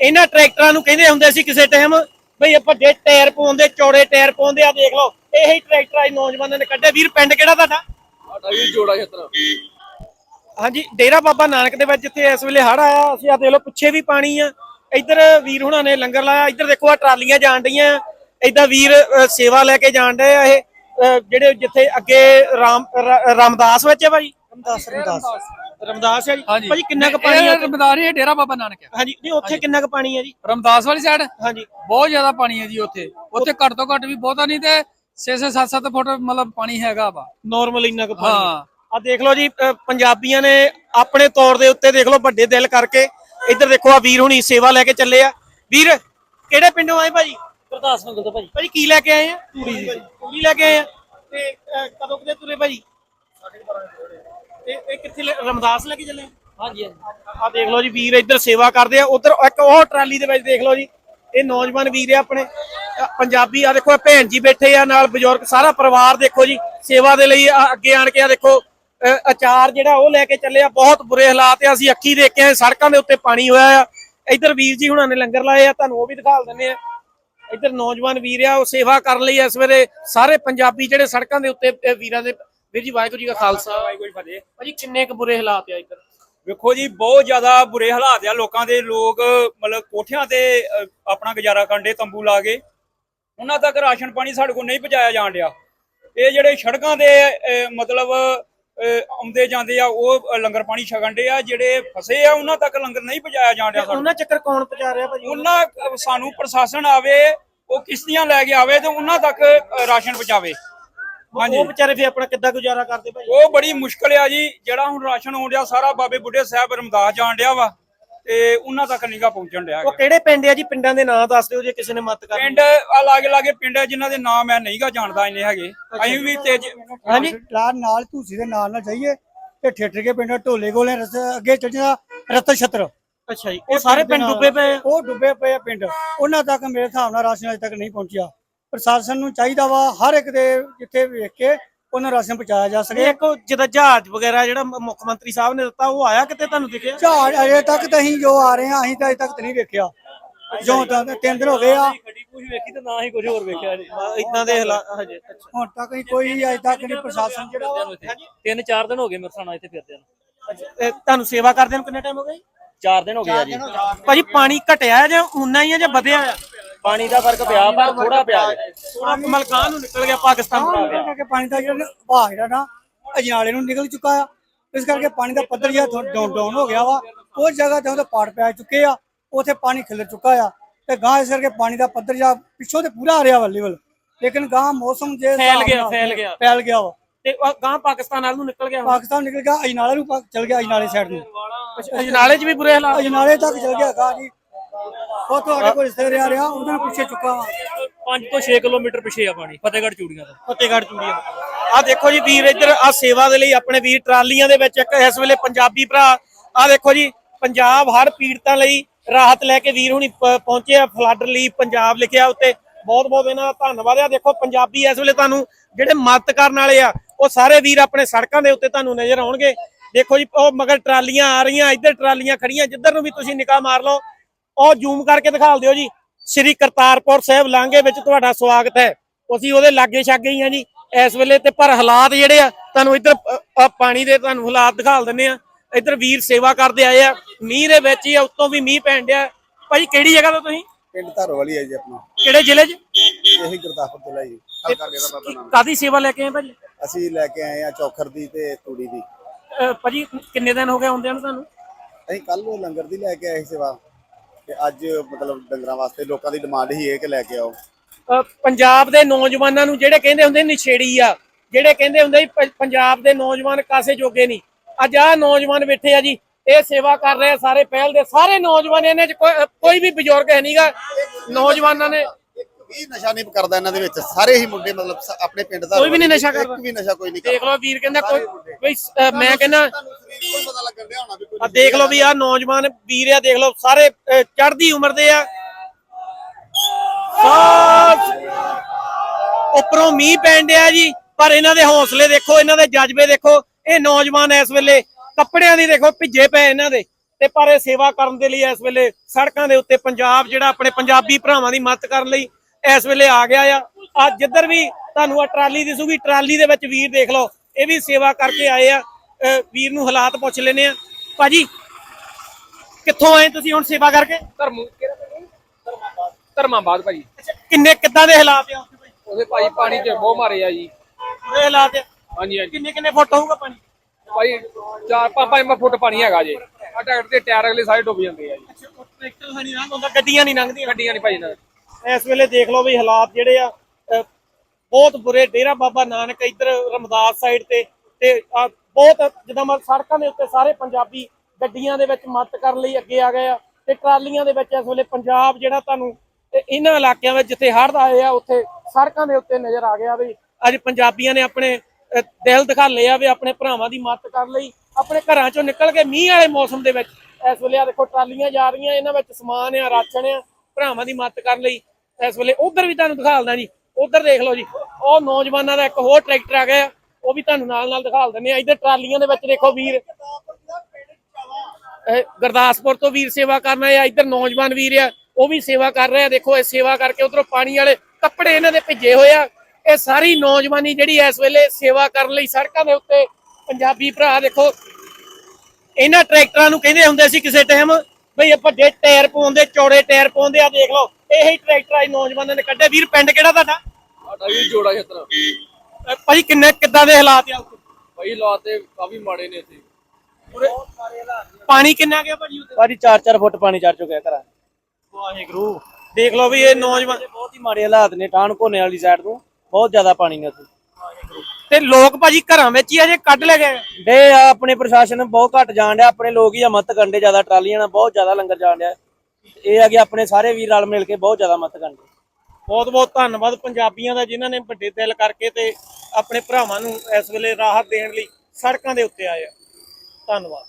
ਇਹਨਾਂ ਟਰੈਕਟਰਾਂ ਨੂੰ ਕਹਿੰਦੇ ਹੁੰਦੇ ਸੀ ਕਿਸੇ ਟਾਈਮ ਬਈ ਇਹ ਵੱਡੇ ਟਾਇਰ ਪਾਉਂਦੇ ਚੌੜੇ ਟਾਇਰ ਪਾਉਂਦੇ ਆ ਦੇਖ ਲਓ ਇਹੀ ਟਰੈਕਟਰ ਅੱਜ ਨੌਜਵਾਨਾਂ ਨੇ ਕੱਢੇ ਵੀਰ ਪਿੰਡ ਕਿਹੜਾ ਤੁਹਾਡਾ? ਸਾਡਾ ਵੀ ਜੋੜਾ ਛਤਰ। ਹਾਂਜੀ ਡੇਰਾ ਬਾਬਾ ਨਾਨਕ ਦੇ ਵਿੱਚ ਜਿੱਥੇ ਇਸ ਵੇਲੇ ਹੜ ਆਇਆ ਅਸੀਂ ਆ ਦੇਖ ਲਓ ਪਿੱਛੇ ਵੀ ਪਾਣੀ ਆ। ਇੱਧਰ ਵੀਰ ਹੁਣਾਂ ਨੇ ਲੰਗਰ ਲਾਇਆ ਇੱਧਰ ਦੇਖੋ ਆ ਟਰਾਲੀਆਂ ਜਾਣ ਡੀਆਂ ਏਦਾਂ ਵੀਰ ਸੇਵਾ ਲੈ ਕੇ ਜਾਣ ਡਏ ਆ ਇਹ ਜਿਹੜੇ ਜਿੱਥੇ ਅੱਗੇ ਰਾਮ ਰਾਮਦਾਸ ਵਿੱਚ ਹੈ ਭਾਜੀ ਰਾਮਦਾਸ ਰਾਮਦਾਸ। ਰਾਮਦਾਸ ਹੈ ਜੀ। ਭਾਜੀ ਕਿੰਨਾ ਕੁ ਪਾਣੀ ਆ ਇਹ ਰਮਦਾਰੀ ਹੈ ਡੇਰਾ ਬਾਬਾ ਨਾਨਕ ਹੈ। ਹਾਂਜੀ ਨਹੀਂ ਉੱਥੇ ਕਿੰਨਾ ਕੁ ਪਾਣੀ ਹੈ ਜੀ? ਰਮਦਾਸ ਵਾਲੀ ਸਾਈਡ ਹਾਂਜੀ। ਬਹੁਤ ਜ਼ਿਆਦਾ ਪਾਣੀ ਹੈ ਜੀ ਉੱਥੇ। ਉੱਥੇ ਘੱਟ ਤੋਂ ਘੱਟ ਵੀ ਬਹੁਤਾ ਨਹੀਂ ਤੇ 6-6 7-7 ਫੁੱਟ ਮਤਲਬ ਪਾਣੀ ਹੈਗਾ ਵਾ। ਨਾਰਮਲ ਇੰਨਾ ਕੁ ਪਾਣੀ ਹਾਂ। ਆ ਦੇਖ ਲਓ ਜੀ ਅ, ਪੰਜਾਬੀਆਂ ਨੇ ਆਪਣੇ ਤੌਰ ਦੇ ਉੱਤੇ ਦੇਖ ਲਓ ਵੱਡੇ ਦਿਲ ਕਰਕੇ ਇੱਧਰ ਦੇਖੋ ਆ ਵੀਰ ਹੁਣੀ ਸੇਵਾ ਲੈ ਕੇ ਚੱਲੇ ਆ। ਵੀਰ ਕਿਹੜੇ ਪਿੰਡੋਂ ਆਏ ਭਾਜੀ? ਪ੍ਰਤਾਸ ਮੰਗਲ ਤੋਂ ਭਾਜੀ। ਭਾਜੀ ਕੀ ਲੈ ਕੇ ਆਏ ਆ? ਤੂੜੀ ਜੀ। ਤੂੜੀ ਲੈ ਕੇ ਆਏ ਆ? ਤੇ ਅ, ਕਦੋਂ ਕਦੇ ਤੁਰੇ ਭਾਜੀ? ਤੇ ਇਹ ਕਿੱਥੇ ਲੈ- ਰਮਦਾਸ ਲੈ ਕੇ ਚੱਲੇ ਹਾਂਜੀ ਹਾਂਜੀ। ਆ ਦੇਖ ਲਓ ਜੀ ਵੀਰ ਇੱਧਰ ਸੇਵਾ ਕਰਦੇ ਆ। ਉਧਰ ਇੱਕ ਉਹ ਟਰਾਲੀ ਦੇ ਵਿੱਚ ਦੇਖ ਲਓ ਜੀ ਇਹ ਨੌਜਵਾਨ ਵੀਰ ਆ ਆਪਣੇ। ਅ, ਪੰਜਾਬੀ ਆ ਦੇਖੋ ਇਹ ਭੈਣ ਜੀ ਬੈਠੇ ਆ ਨਾਲ ਬਜ਼ੁਰਗ ਸਾਰਾ ਪਰਿਵਾਰ ਦੇਖੋ ਜੀ ਸੇਵਾ ਦੇ ਲਈ ਆ ਅੱਗੇ ਆਣ ਕੇ ਆ ਦੇਖੋ। ਅ, ਅਚਾਰ ਜਿਹੜਾ ਉਹ ਲੈ ਕੇ ਚੱਲੇ ਆ ਬਹੁਤ ਬੁਰੇ ਹਾਲਾਤ ਆ। ਅਸੀਂ ਅੱਖੀ ਦੇਖ ਕੇ ਆਏ ਸੜਕਾਂ ਦੇ ਉੱਤੇ ਪਾਣੀ ਹੋਇਆ ਆ। ਇੱਧਰ ਵੀਰ ਜੀ ਹੁਣਾਂ ਨੇ ਲੰਗਰ ਲਾਏ ਆ ਤੁਹਾਨੂੰ ਉਹ ਵੀ ਦਿਖਾ ਦਿੰਦੇ ਆ। ਇੱਧਰ ਨੌਜਵਾਨ ਵੀਰ ਆ ਉਹ ਸੇਵਾ ਕਰਨ ਲਈ ਇਸ ਵੇਲੇ ਸਾਰੇ ਪੰਜਾਬੀ ਜਿਹੜੇ ਸੜਕਾਂ ਦੇ ਉੱਤੇ ਅ, ਵੀਰਾਂ ਦੇ ਵੀਰ ਜੀ ਵਾਹਿਗੁਰੂ ਜੀ ਕਾ ਖਾਲਸਾ। ਵਾਹਿਗੁਰੂ ਜੀ ਫਤਿਹ। ਭਾਜੀ ਕਿੰਨੇ ਕੁ ਬੁਰੇ ਹਾਲਾਤ ਆ ਇੱਧਰ? ਵੇਖੋ ਜੀ ਬਹੁਤ ਜ਼ਿਆਦਾ ਬੁਰੇ ਹਾਲਾਤ ਆ। ਲੋਕਾਂ ਦੇ ਲੋਕ ਮਤਲਬ ਕੋਠਿਆਂ ਤੇ ਅ, ਆਪਣਾ ਗੁਜ਼ਾਰਾ ਕਰਦੇ ਤੰਬੂ ਲਾ ਕੇ। ਉਹਨਾਂ ਤੱਕ ਰਾਸ਼ਨ ਪਾਣੀ ਸਾਡੇ ਕੋਲ ਨਹੀਂ ਪਹੁੰਚਾਇਆ ਜਾਣ ਡਿਆ। ਇਹ ਜਿਹੜੇ ਸੜਕਾਂ ਦੇ ਅ, ਮਤਲਬ ਅ, ਆਉਂਦੇ ਜਾਂਦੇ ਆ ਉਹ ਲੰਗਰ ਪਾਣੀ ਛਕਣ ਦੇ ਆ। ਜਿਹੜੇ ਫਸੇ ਆ ਉਹਨਾਂ ਤੱਕ ਲੰਗਰ ਨਹੀਂ ਪਹੁੰਚਾਇਆ ਜਾਣ ਡਿਆ ਉਹਨਾਂ ਚੱਕਰ ਕੌਣ ਪਹੁੰਚਾ ਰਿਹਾ ਭਾਜੀ? ਉਹਨਾਂ ਸਾਨੂੰ ਪ੍ਰਸ਼ਾਸਨ ਆਵੇ ਉਹ ਕਿਸ਼ਤੀਆਂ ਲੈ ਕੇ ਆਵੇ ਤੇ ਉਹਨਾਂ ਤੱਕ ਅ, ਰਾਸ਼ਨ ਪਹੁੰਚਾਵੇ। ਉਹ ਵਿਚਾਰੇ ਫੇ ਆਪਣਾ ਕਿੱਦਾਂ ਗੁਜ਼ਾਰਾ ਕਰਦੇ ਭਾਈ? ਉਹ ਬੜੀ ਮੁਸ਼ਕਲ ਆ ਜੀ ਜਿਹੜਾ ਹੁਣ ਰਾਸ਼ਨ ਆਉਣ ਡਿਆ ਸਾਰਾ ਬਾਬੇ ਬੁੱਢੇ ਸਾਹਿਬ ਰਮਦਾਸ ਜਾਣ ਡਿਆ ਵਾ ਤੇ ਉਹਨਾਂ ਤੱਕ ਨੀਗਾ ਪਹੁੰਚਣ ਡਿਆ ਉਹ। ਕਿਹੜੇ ਪਿੰਡ ਆ ਜੀ? ਪਿੰਡਾਂ ਦੇ ਨਾਂ ਦੱਸ ਦਿਓ ਜੇ ਕਿਸੇ ਨੇ ਮਤ ਕਰਨੀ। ਪਿੰਡ ਆ ਲਾਗੇ ਲਾਗੇ ਪਿੰਡ ਆ ਜਿਨ੍ਹਾਂ ਦੇ ਨਾਮ ਮੈਂ ਨਹੀਂਗਾ ਜਾਣਦਾ ਇੰਨੇ ਹੈਗੇ। ਅਸੀਂ ਵੀ ਤੇਜ ਹਾਂਜੀ। ਲਾਰ ਨਾਲ ਧੂਸੀ ਦੇ ਨਾਲ ਨਾਲ ਜਾਈਏ ਤੇ ਠੇਠਰ ਕੇ ਪਿੰਡ ਢੋਲੇ ਕੋਲੇ ਰਸ ਅੱਗੇ ਚੱਲ ਜਾਂਦਾ ਰਤਨ ਛਤਰ। ਅੱਛਾ ਜੀ। ਉਹ ਸਾਰੇ ਪਿੰਡ ਡੁੱਬੇ ਪਏ ਆ? ਉਹ ਡੁੱਬੇ ਪਏ ਆ ਪਿੰਡ। ਉਹਨਾਂ ਤੱਕ ਮੇਰੇ ਹਿਸਾਬ ਨਾਲ ਰਾਸ਼ਨ ਅਜੇ ਤੱਕ ਨਹੀਂ ਪਹੁੰਚਿਆ। ਪ੍ਰਸ਼ਾਸਨ ਨੂੰ ਚਾਹੀਦਾ ਵਾ ਹਰ ਇੱਕ ਦੇ ਜਿੱਥੇ ਵੇਖ ਕੇ ਉਹਨਾਂ ਰਾਸ਼ਨ ਪਹੁੰਚਾਇਆ ਜਾ ਸਕੇ। ਇੱਕ ਜਿਹਦਾ ਜਹਾਜ਼ ਵਗੈਰਾ ਜਿਹੜਾ ਮੁੱਖ ਮੰਤਰੀ ਸਾਹਿਬ ਨੇ ਦਿੱਤਾ ਉਹ ਆਇਆ ਕਿਤੇ ਤੁਹਾਨੂੰ ਦਿਖਿਆ? ਝਾੜ ਅਜੇ ਤੱਕ ਤਾਂ ਅਸੀਂ ਜੋ ਆ ਰਹੇ ਆ ਅਸੀਂ ਤਾਂ ਅਜੇ ਤੱਕ ਨਹੀਂ ਵੇਖਿਆ। ਜੋ ਤਾਂ ਤਿੰਨ ਦਿਨ ਹੋ ਗਏ ਆ। ਖੱਡੀ ਪੂਛ ਵੇਖੀ ਤੇ ਨਾ ਹੀ ਕੁਝ ਹੋਰ ਵੇਖਿਆ ਜੀ ਇਦਾਂ ਦੇ ਹਾਲਾਤ ਹਜੇ ਅੱਛਾ। ਹੁਣ ਤੱਕ ਹੀ ਕੋਈ ਅਜੇ ਤੱਕ ਨਹੀਂ ਪ੍ਰਸ਼ਾਸਨ ਜਿਹੜਾ ਵਾ। ਤਿੰਨ ਚਾਰ ਦਿਨ ਹੋ ਗਏ ਮੇਰੇ ਸਾਨਾ ਇੱਥੇ ਫਿਰਦੇ ਨੂੰ। ਅੱਛਾ, ਇਹ ਤੁਹਾਨੂੰ ਸੇਵਾ ਕਰਦੇ ਨੂੰ ਕਿੰਨਾ ਟਾਈਮ ਹੋ ਗਿਆ ਜੀ ਚਾਰ ਦਿਨ ਹੋ ਗਏ ਆ ਜੀ। ਭਾਜੀ ਪਾਣੀ ਘਟਿਆ ਜਾਂ ਉਨਾ ਹੀ ਆ ਜਾਂ ਵਧਿਆ ਆ? ਪਾਣੀ ਦਾ ਫ਼ਰਕ ਪਿਆ ਪਰ ਥੋੜਾ ਪਿਆ ਥੋੜਾ ਮਲਕਾਨ ਨੂੰ ਨਿਕਲ ਗਿਆ ਪਾਕਿਸਤਾਨ ਇਸ ਕਰਕੇ ਪਾਣੀ ਦਾ ਜਿਹੜਾ ਵਹਾਅ ਜਿਹੜਾ ਨਾ ਅਜਨਾਲੇ ਨੂੰ ਨਿਕਲ ਚੁੱਕਾ ਆ। ਇਸ ਕਰਕੇ ਪਾਣੀ ਦਾ ਪੱਧਰ ਜਿਹੜਾ ਡਾਊਨ ਡਾਊਨ ਹੋ ਗਿਆ ਵਾ। ਉਸ ਜਗ੍ਹਾ ਤੇ ਉਹਦੇ ਪਾੜ ਪੈ ਚੁੱਕੇ ਆ ਉੱਥੇ ਪਾਣੀ ਖਿਲਰ ਚੁੱਕਾ ਆ। ਤੇ ਗਾਂ ਇਸ ਕਰਕੇ ਪਾਣੀ ਦਾ ਪੱਧਰ ਜਿਹੜਾ ਪਿੱਛੋਂ ਤੇ ਪੂਰਾ ਆ ਰਿਹਾ ਵਾ ਲੈਵਲ ਲੇਕਿਨ ਗਾਂ ਮੌਸਮ ਜੇ ਫੈਲ ਗਿਆ, ਨਾਲ ਫੈਲ ਗਿਆ। ਫੈਲ ਗਿਆ ਵਾ। ਤੇ ਉਹ ਗਾਂ ਪਾਕਿਸਤਾਨ ਵੱਲ ਨੂੰ ਨਿਕਲ ਗਿਆ। ਪਾਕਿਸਤਾਨ ਨਿਕਲ ਗਿਆ ਅਜਨਾਲੇ ਨੂੰ ਚਲ ਗਿਆ ਅਜਨਾਲੇ ਸਾਈਡ ਨੂੰ। ਅਜਨਾਲੇ 'ਚ ਵੀ ਬੁਰੇ ਹਾਲਾਤ? ਅਜਨਾਲੇ ਤੱਕ ਚਲ ਗਿਆ ਗਾਂ ਜੀ। ਉਹ ਤੁਹਾਡੇ ਕੋਲ ਰਿਸ਼ਤੇ ਰਿਹਾ ਰਿਹਾ ਉਹਨਾਂ ਨੂੰ ਪਿੱਛੇ ਚੁੱਕਾ ਵਾ। 5 ਤੋਂ 6 ਕਿਲੋਮੀਟਰ ਪਿੱਛੇ ਆ ਪਾਣੀ ਫਤਿਹਗੜ੍ਹ ਚੂੜੀਆਂ ਤੋਂ। ਫਤਿਹਗੜ੍ਹ ਚੂੜੀਆਂ ਆ ਦੇਖੋ ਜੀ ਵੀਰ ਇੱਧਰ ਆ ਸੇਵਾ ਦੇ ਲਈ ਆਪਣੇ ਵੀਰ ਟਰਾਲੀਆਂ ਦੇ ਵਿੱਚ ਇੱਕ ਇਸ ਵੇਲੇ ਪੰਜਾਬੀ ਭਰਾ। ਆ ਦੇਖੋ ਜੀ ਪੰਜਾਬ ਹਰ ਪੀੜਤਾਂ ਲਈ ਰਾਹਤ ਲੈ ਕੇ ਵੀਰ ਹੁਣੀ ਪਹੁੰਚੇ ਆ ਫਲੱਡ ਰਿਲੀਫ ਪੰਜਾਬ ਲਿਖਿਆ ਉੱਤੇ। ਬਹੁਤ ਬਹੁਤ ਇਹਨਾਂ ਦਾ ਧੰਨਵਾਦ। ਆ ਦੇਖੋ ਪੰਜਾਬੀ ਇਸ ਵੇਲੇ ਤੁਹਾਨੂੰ ਜਿਹੜੇ ਮਦਦ ਕਰਨ ਵਾਲੇ ਆ ਉਹ ਸਾਰੇ ਵੀਰ ਆਪਣੇ ਸੜਕਾਂ ਦੇ ਉੱਤੇ ਤੁਹਾਨੂੰ ਨਜ਼ਰ ਆਉਣਗੇ। ਦੇਖੋ ਜੀ ਉਹ ਮਗਰ ਟਰਾਲੀਆਂ ਆ ਰਹੀਆਂ ਇੱਧਰ ਟਰਾਲੀਆਂ ਖੜੀਆਂ ਜਿੱਧਰ ਨੂੰ ਵੀ ਤੁਸੀਂ ਨਿਗਾਹ ਮਾਰ ਲਓ ਉਹ ਜ਼ੂਮ ਕਰਕੇ ਦਿਖਾ ਦਿਓ ਜੀ। ਸ੍ਰੀ ਕਰਤਾਰਪੁਰ ਸਾਹਿਬ ਲਾਂਘੇ ਵਿੱਚ ਤੁਹਾਡਾ ਸਵਾਗਤ ਹੈ। ਅਸੀਂ ਉਹਦੇ ਲਾਗੇ ਛਾਗੇ ਹੀ ਆ ਜੀ। ਇਸ ਵੇਲੇ ਤੇ ਪਰ ਹਾਲਾਤ ਜਿਹੜੇ ਆ ਤੁਹਾਨੂੰ ਇੱਧਰ ਪਾਣੀ ਦੇ ਤੁਹਾਨੂੰ ਹਾਲਾਤ ਦਿਖਾ ਦਿੰਦੇ ਆ ਇੱਧਰ ਵੀਰ ਸੇਵਾ ਕਰਦੇ ਆਏ ਆ। ਮੀਂਹ ਦੇ ਵਿੱਚ ਹੀ ਆ ਉੱਤੋਂ ਵੀ ਮੀਂਹ ਪੈਣ ਡਿਆ। ਭਾਈ ਕਿਹੜੀ ਜਗ੍ਹਾ ਤੋਂ ਤੁਸੀਂ? ਪਿੰਡ ਧਾਰੋ ਵਾਲੀ ਹੈ ਜੀ ਆਪਣਾ। ਕਿਹੜੇ ਜ਼ਿਲ੍ਹੇ 'ਚ? ਇਹੀ ਗੁਰਦਾਸਪੁਰ ਜ਼ਿਲ੍ਹਾ ਜੀ। ਹਲਕਾ ਡੇਰਾ ਬਾਬਾ ਨਾਨਕ। ਕਾਦੀ ਸੇਵਾ ਲੈ ਕੇ ਆਏ ਭਾਜੀ? ਅਸੀਂ ਲੈ ਕੇ ਆਏ ਆ ਚੌਖਰ ਦੀ ਤੇ ਤੂੜੀ ਦੀ। ਭਾਜੀ ਕਿੰਨੇ ਦਿਨ ਹੋ ਗਏ ਆਉਂਦਿਆਂ ਨੂੰ ਤੁਹਾਨੂੰ? ਅਸੀਂ ਕੱਲ ਲੰਗਰ ਦੀ ਲੈ ਕੇ ਆਏ ਸੇਵਾ। ਤੇ ਅੱਜ ਮਤਲਬ ਡੰਗਰਾਂ ਵਾਸਤੇ ਲੋਕਾਂ ਦੀ ਡਿਮਾਂਡ ਹੀ ਇਹ ਕਿ ਲੈ ਕੇ ਆਓ। ਅ, ਪੰਜਾਬ ਦੇ ਨੌਜਵਾਨਾਂ ਨੂੰ ਜਿਹੜੇ ਕਹਿੰਦੇ ਹੁੰਦੇ ਨਸ਼ੇੜੀ ਆ ਜਿਹੜੇ ਕਹਿੰਦੇ ਹੁੰਦੇ ਸੀ ਪ- ਪੰਜਾਬ ਦੇ ਨੌਜਵਾਨ ਕਾਸੇ ਜੋਗੇ ਨਹੀਂ। ਅੱਜ ਆਹ ਨੌਜਵਾਨ ਬੈਠੇ ਆ ਜੀ ਇਹ ਸੇਵਾ ਕਰ ਰਹੇ ਆ ਸਾਰੇ ਪਹਿਲ ਦੇ ਸਾਰੇ ਨੌਜਵਾਨ ਇਹਨਾਂ 'ਚ ਕੋਈ- ਕੋਈ ਵੀ ਬਜ਼ੁਰਗ ਹੈ ਨਹੀਂਗਾ ਨੌਜਵਾਨਾਂ ਨੇ ਵੀ ਨਸ਼ਾ ਨਹੀਂ ਕਰਦਾ ਇਹਨਾਂ ਦੇ ਵਿੱਚ। ਸਾਰੇ ਹੀ ਮੁੰਡੇ ਮਤਲਬ ਸ- ਆਪਣੇ ਪਿੰਡ ਦਾ ਕੋਈ ਵੀ ਨਹੀਂ ਨਸ਼ਾ ਕਰਦਾ। ਇੱਕ ਵੀ ਨਸ਼ਾ ਕੋਈ ਨਹੀਂ ਦੇਖ ਲਓ ਵੀਰ ਕਹਿੰਦਾ ਕੋਈ ਕੋਈ ਮੈਂ ਕਹਿੰਦਾ ਤੁਹਾਨੂੰ ਸਰੀਰ ਕੋਈ ਪਤਾ ਲੱਗਣ ਡਿਆ ਹੋਣਾ ਵੀ ਕੋਈ ਆ ਦੇਖ ਲਓ ਵੀ ਆ ਨੌਜਵਾਨ ਵੀਰ ਆ ਦੇਖ ਲਓ ਸਾਰੇ ਅ, ਚੜ੍ਹਦੀ ਉਮਰ ਦੇ ਆ। ਸਾਸ ਉੱਪਰੋਂ ਮੀਂਹ ਪੈਣ ਡਿਆ ਜੀ ਪਰ ਇਹਨਾਂ ਦੇ ਹੌਸਲੇ ਦੇਖੋ ਇਹਨਾਂ ਦੇ ਜਜ਼ਬੇ ਦੇਖੋ। ਇਹ ਨੌਜਵਾਨ ਇਸ ਵੇਲੇ ਕੱਪੜਿਆਂ ਦੀ ਦੇਖੋ ਭਿੱਜੇ ਪਏ ਇਹਨਾਂ ਦੇ। ਤੇ ਪਰ ਇਹ ਸੇਵਾ ਕਰਨ ਦੇ ਲਈ ਇਸ ਵੇਲੇ ਸੜਕਾਂ ਦੇ ਉੱਤੇ ਪੰਜਾਬ ਜਿਹੜਾ ਆਪਣੇ ਪੰਜਾਬੀ ਭਰਾਵਾਂ ਦੀ ਮਦਦ ਕਰਨ ਲਈ ਇਸ ਵੇਲੇ ਆ ਗਿਆ ਆ। ਅੱਜ ਜਿੱਧਰ ਵੀ ਤੁਹਾਨੂੰ ਆ ਟਰਾਲੀ ਦਿਸੂਗੀ ਟਰਾਲੀ ਦੇ ਵਿੱਚ ਵੀਰ ਦੇਖ ਲਓ ਇਹ ਵੀ ਸੇਵਾ ਕਰਕੇ ਆਏ ਆ। ਵੀਰ ਨੂੰ ਹਾਲਾਤ ਪੁੱਛ ਲੈਨੇ ਆ। ਭਾਜੀ ਕਿੱਥੋਂ ਆਏ ਤੁਸੀਂ ਹੁਣ ਸੇਵਾ ਕਰਕੇ? ਧਰਮ ਧਰਮਾਬਾਦ। ਭਾਈ ਕਿੰਨੇ ਕਿੱਦਾਂ ਦੇ ਹਾਲਾਤ ਆ ਉਹਦੇ ਭਾਈ ਪਾਣੀ 'ਚ ਬਹੁਤ ਮਾਰੇ ਆ ਜੀ। ਇਹ ਹਾਲਾਤ ਆ? ਹਾਂਜੀ ਹਾਂਜੀ। ਕਿੰਨੇ ਕਿੰਨੇ ਫੁੱਟ ਹੋਊਗਾ ਪਾਣੀ? ਭਾਈ ਚਾਰ ਪੰਜ ਪੰਜ ਫੁੱਟ ਪਾਣੀ ਹੈਗਾ ਜੇ। ਆ ਟਰੈਕਟਰ ਦੇ ਟਾਇਰ ਅਗਲੇ ਸਾਰੇ ਡੁੱਬ ਜਾਂਦੇ ਆ ਜੀ। ਟਰੈਕਟਰ ਨਹੀਂ ਲੰਘ ਹੁੰਦਾ ਗੱਡੀਆਂ ਨਹੀਂ ਲੰਘਦੀਆਂ। ਗੱਡੀਆਂ ਨਹੀਂ ਭਾਈ ਨਾਲ ਇਸ ਵੇਲੇ ਦੇਖ ਲਓ ਵੀ ਹਾਲਾਤ ਜਿਹੜੇ ਆ ਬਹੁਤ ਬੁਰੇ। ਡੇਰਾ ਬਾਬਾ ਨਾਨਕ ਇੱਧਰ ਰਮਦਾਸ ਸਾਈਡ ਤੇ ਤੇ ਬਹੁਤ ਜਿੱਦਾਂ ਮਤਲਬ ਸੜਕਾਂ ਦੇ ਉੱਤੇ ਸਾਰੇ ਪੰਜਾਬੀ ਗੱਡੀਆਂ ਦੇ ਵਿੱਚ ਮਦਦ ਕਰਨ ਲਈ ਅੱਗੇ ਆ ਗਏ ਆ, ਤੇ ਟਰਾਲੀਆਂ ਦੇ ਵਿੱਚ ਇਸ ਵੇਲੇ ਪੰਜਾਬ ਜਿਹੜਾ ਤੁਹਾਨੂੰ ਇਹਨਾਂ ਇਲਾਕਿਆਂ ਵਿੱਚ ਜਿੱਥੇ ਹੜ੍ਹ ਆਏ ਆ, ਉੱਥੇ ਸੜਕਾਂ ਦੇ ਉੱਤੇ ਨਜ਼ਰ ਆ ਗਿਆ ਵੀ ਅੱਜ ਪੰਜਾਬੀਆਂ ਨੇ ਆਪਣੇ ਦਿਲ ਦਿਖਾ ਲਏ ਆ ਵੀ ਆਪਣੇ ਭਰਾਵਾਂ ਦੀ ਮਦਦ ਕਰਨ ਲਈ, ਆਪਣੇ ਘਰਾਂ ਚੋਂ ਨਿਕਲ ਕੇ ਮੀਂਹ ਵਾਲੇ ਮੌਸਮ ਦੇ ਵਿੱਚ ਇਸ ਵੇਲੇ ਆ ਦੇਖੋ ਟਰਾਲੀਆਂ ਜਾ ਰਹੀਆਂ, ਇਹਨਾਂ ਵਿੱਚ ਸਮਾਨ ਆ, ਰਾਸ਼ਨ ਆ, ਭਰਾਵਾਂ ਦੀ ਮਦਦ ਕਰਨ ਲਈ। ਇਸ ਵੇਲੇ ਉਧਰ ਵੀ ਤੁਹਾਨੂੰ ਦਿਖਾਲਦਾ ਜੀ। ਉਧਰ ਦੇਖ ਲਓ ਜੀ। ਉਹ ਨੌਜਵਾਨਾਂ ਦਾ ਇੱਕ ਹੋਰ ਟਰੈਕਟਰ ਆ ਗਿਆ। ਉਹ ਵੀ ਤੁਹਾਨੂੰ ਨਾਲ ਨਾਲ ਦਿਖਾਲ ਦਿੰਦੇ ਆ। ਇੱਧਰ ਟਰਾਲੀਆਂ ਦੇ ਵਿੱਚ ਦੇਖੋ ਵੀਰ। ਗੁਰਦਾਸਪੁਰ ਤੋਂ ਵੀਰ ਸੇਵਾ ਕਰਨ ਆਏ ਆ। ਇੱਧਰ ਨੌਜਵਾਨ ਵੀਰ ਆ। ਉਹ ਵੀ ਸੇਵਾ ਕਰ ਰਹੇ। ਆ ਦੇਖੋ, ਇਹ ਸੇਵਾ ਕਰਕੇ ਉਧਰੋਂ ਪਾਣੀ ਵਾਲੇ ਕੱਪੜੇ ਇਹਨਾਂ ਦੇ ਭਿੱਜੇ ਹੋਏ ਆ। ਇਹ ਸਾਰੀ ਨੌਜਵਾਨੀ ਜਿਹੜੀ ਇਸ ਵੇਲੇ ਸੇਵਾ ਕਰਨ ਲਈ ਸੜਕਾਂ ਦੇ ਉੱਤੇ ਪੰਜਾਬੀ ਭਰਾ, ਦੇਖੋ। ਇਹਨਾਂ ਟਰੈਕਟਰਾਂ ਨੂੰ ਕਹਿੰਦੇ ਹੁੰਦੇ ਸੀ ਕਿਸੇ ਟਾਈਮ ਬਈ ਇਹ ਵੱਡੇ ਟਾਇਰ ਪਾਉਂਦੇ, ਚੌੜੇ ਟਾਇਰ ਪਾਉਂਦੇ ਆ, ਦੇਖ ਲਓ। ਇਹੀ ਟਰੈਕਟਰ ਅੱਜ ਨੌਜਵਾਨਾਂ ਨੇ ਕੱਢੇ ਵੀਰ ਪਿੰਡ ਕਿਹੜਾ ਤੁਹਾਡਾ? ਸਾਡਾ ਵੀ ਜੋੜਾ ਛਤਰ। ਅਹ ਭਾਈ ਕਿੰਨੇ ਕਿੱਦਾਂ ਦੇ ਹਾਲਾਤ ਆ ਉੱਥੇ? ਭਾਈ ਹਾਲਾਤ ਤੇ ਕਾਫੀ ਮਾੜੇ ਨੇ ਇੱਥੇ। ਪਾਣੀ ਕਿੰਨਾ ਗਿਆ ਭਾਜੀ ਉੱਥੇ? ਭਾਜੀ 4-4 ਫੁੱਟ ਪਾਣੀ ਚੜ ਚੁੱਕਿਆ ਘਰਾਂ ਵਾਹਿਗੁਰੂ। ਦੇਖ ਲਓ ਵੀ ਇਹ ਨੌਜਵਾਨ ਬਹੁਤ ਹੀ ਮਾੜੇ ਹਾਲਾਤ ਨੇ ਟਾਣ ਕੋਨੇ ਵਾਲੀ ਸਾਈਡ ਤੋਂ। ਬਹੁਤ ਜ਼ਿਆਦਾ ਪਾਣੀ ਨੇ ਉੱਥੇ। ਤੇ ਲੋਕ ਭਾਜੀ ਘਰਾਂ ਵਿੱਚ ਹੀ ਅਜੇ ਕੱਢ ਲੈ ਗਏ? ਡੇ ਆ ਆਪਣੇ ਪ੍ਰਸ਼ਾਸਨ ਬਹੁਤ ਘੱਟ ਜਾਣ ਡਿਆ। ਆਪਣੇ ਲੋਕ ਹੀ ਆ ਮਤ ਕੰਡੇ ਜ਼ਿਆਦਾ ਟਰਾਲੀਆਂ ਨਾਲ ਬਹੁਤ ਜ਼ਿਆਦਾ ਲੰਗਰ ਜਾਣ ਡਿਆ। ਇਹ ਆ ਕਿ ਆਪਣੇ ਸਾਰੇ ਵੀਰ ਰਲ ਮਿਲ ਕੇ ਬਹੁਤ ਜ਼ਿਆਦਾ ਮਤ ਕਰਨਗੇ ਬਹੁਤ ਬਹੁਤ ਧੰਨਵਾਦ ਪੰਜਾਬੀਆਂ ਦਾ ਜਿਨ੍ਹਾਂ ਨੇ ਵੱਡੇ ਦਿਲ ਕਰਕੇ ਤੇ ਆਪਣੇ ਭਰਾਵਾਂ ਨੂੰ ਇਸ ਵੇਲੇ ਰਾਹਤ ਦੇਣ ਲਈ ਸੜਕਾਂ ਦੇ ਉੱਤੇ ਆਏ ਆ। ਧੰਨਵਾਦ।